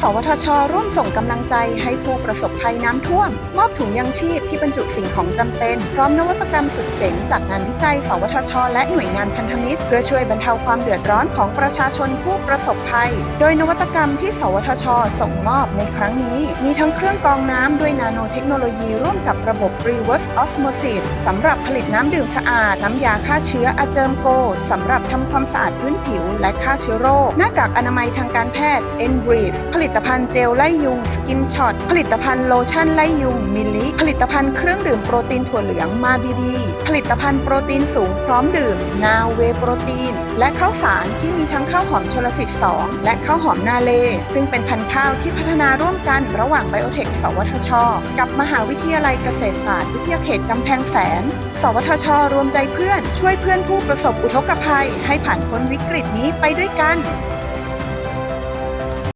สวทช ร่วมส่งกำลังใจให้ผู้ประสบภัยน้ำท่วม มอบถุงยังชีพที่บรรจุสิ่งของจำเป็น พร้อมนวัตกรรมสุดเจ๋งจากงานวิจัย สวทช และหน่วยงานพันธมิตร เพื่อช่วยบรรเทาความเดือดร้อนของประชาชนผู้ประสบภัย โดยนวัตกรรมที่ สวทช ส่งมอบในครั้งนี้ มีทั้งเครื่องกรองน้ำด้วยนาโนเทคโนโลยีร่วมกับระบบ reverse osmosis สำหรับผลิตน้ำดื่มสะอาด น้ำยาฆ่าเชื้ออาเจิมโกสำหรับทำความสะอาดพื้นผิว และฆ่าเชื้อโรคหน้ากากอนามัยทางการแพทย์ e n b r e e z e ลิตภัณฑ์เจลไล่ยุง Skin Shot ผลิตภัณฑ์โลชั่นไล่ยุงมิลลิ ผลิตภัณฑ์เครื่องดื่มโปรตีนถั่วเหลืองมาบีดี ผลิตภัณฑ์โปรตีนสูงพร้อมดื่ม นาเวโปรตีน และข้าวสารที่มีทั้งข้าวหอมชลสิทธิ์ 2 และข้าวหอมนาเล ซึ่งเป็นพันธุ์ข้าวที่พัฒนาร่วมกันระหว่างไบโอเทค สวทช กับมหาวิทยาลัยเกษตรศาสตร์วิทยาเขตกำแพงแสน สวทช รวมใจเพื่อน ช่วยเพื่อนผู้ประสบอุทกภัย ให้ผ่านพ้นวิกฤตนี้ไปด้วยกัน